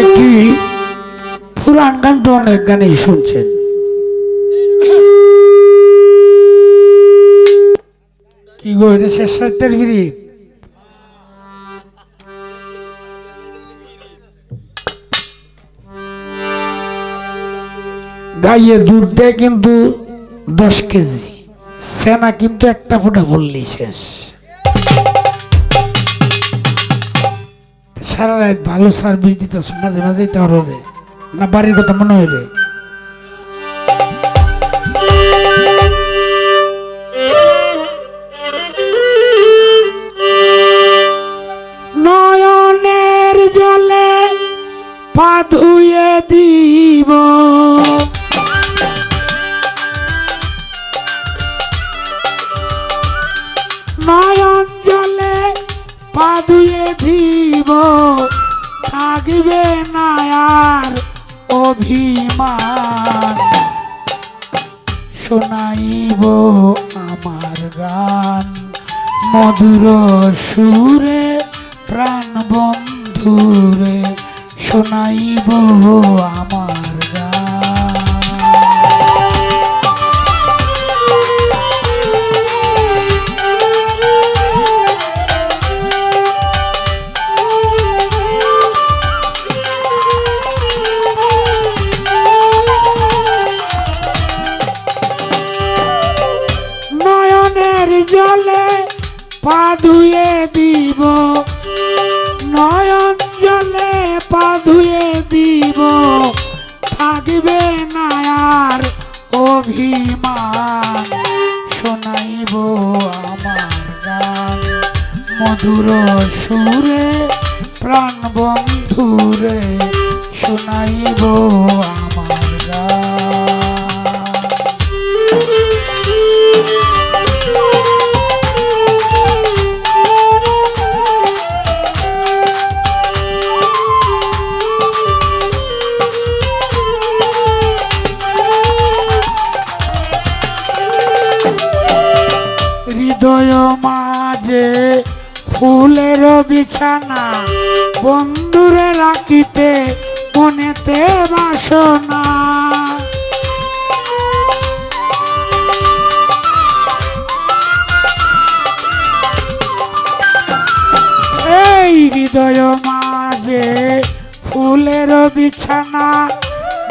একটি পুরাণ গান তো অনেক গানেই শুনছেন। কি গো, এটা শেষ ফিরি? গাইয়ে দুধ দেয় কিন্তু দশ কেজি। সেনা কিন্তু একটা ফুটা বললেই শেষ। সারা রাত ভালো সার্ভিস দিতেছ, মাঝে মাঝে তার হবে না, বাড়ির কথা মনে রে। নয়নের জলে পা ধুয়ে দিব অভিমান। শোনাইব আমার গান। মধুর সুরে প্রাণ বন্ধুরে শোনাইব আমার ধুয়ে দিব। নয়ন জলে পা ধুয়ে দিব। থাকবে না আর অভিমান। শোনাইব আমার গান। মধুর সুরে, প্রাণ বন্ধুরে, শোনাইব আমার গান। বিছানা। বন্ধুরে রাখিতে মনেতে বাসনা। এই হৃদয় মাঝে ফুলের বিছানা,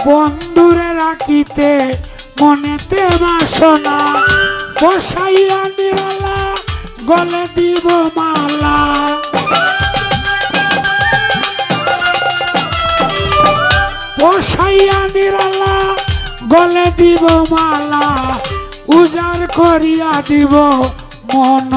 বন্ধুরে রাখিতে মনেতে বাসনা। বসাইয়া নিরালা, গলে দিব মালা। গলে দিব মালা উজার করিয়া দিব মন।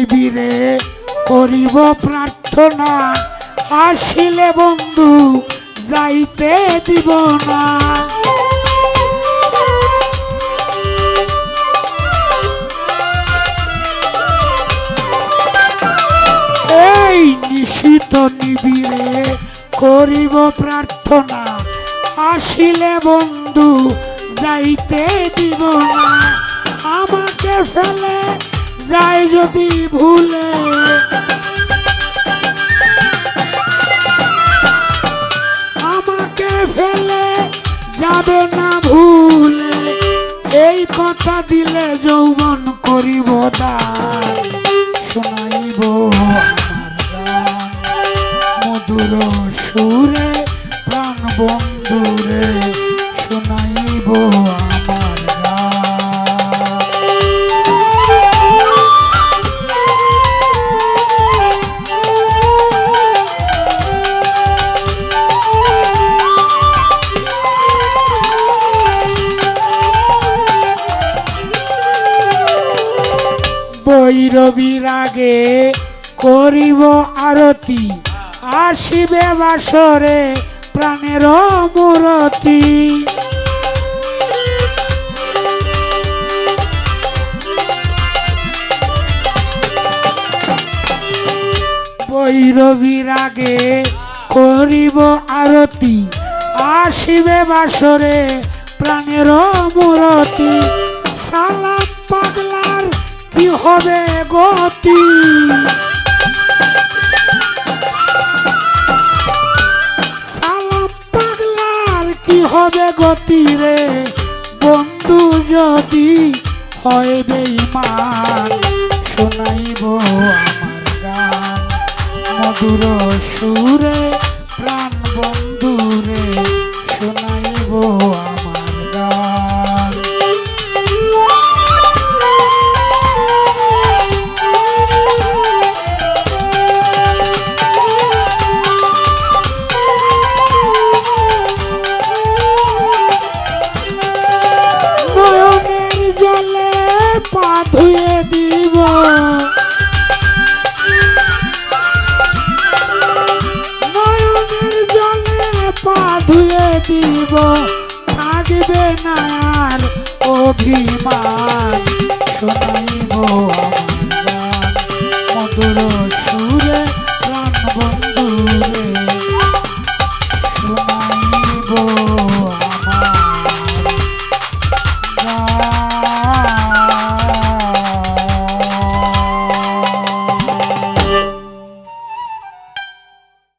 নিবিরে করিব প্রার্থনা। আসিলে বন্ধু, যাইতে দিব না। এই নিশিত নিবিরে করিব প্রার্থনা। আসিলে বন্ধু, যাইতে দিব না। আমাকে ফেলে যায় যদি ভুলে। আমাকে ফেলে যাবে না ভুলে। এই কথা দিলে যৌবন করিব দান বৈরবীর আগে করিব আরতি, আসিবে বাসরে প্রাণের মূরতি বৈরবীর আগে করিব আরতি, আসিবে বাসরে প্রাণের মূরতি সালাম পাগলার কি হবে, গতি। পাগলার কি হবে গতি রে? বন্ধু যদি হয় বেইমান শোনাইব আমার গান। মধুর সুরে প্রাণ বন্ধুরে থাকবে না আর অভিমান।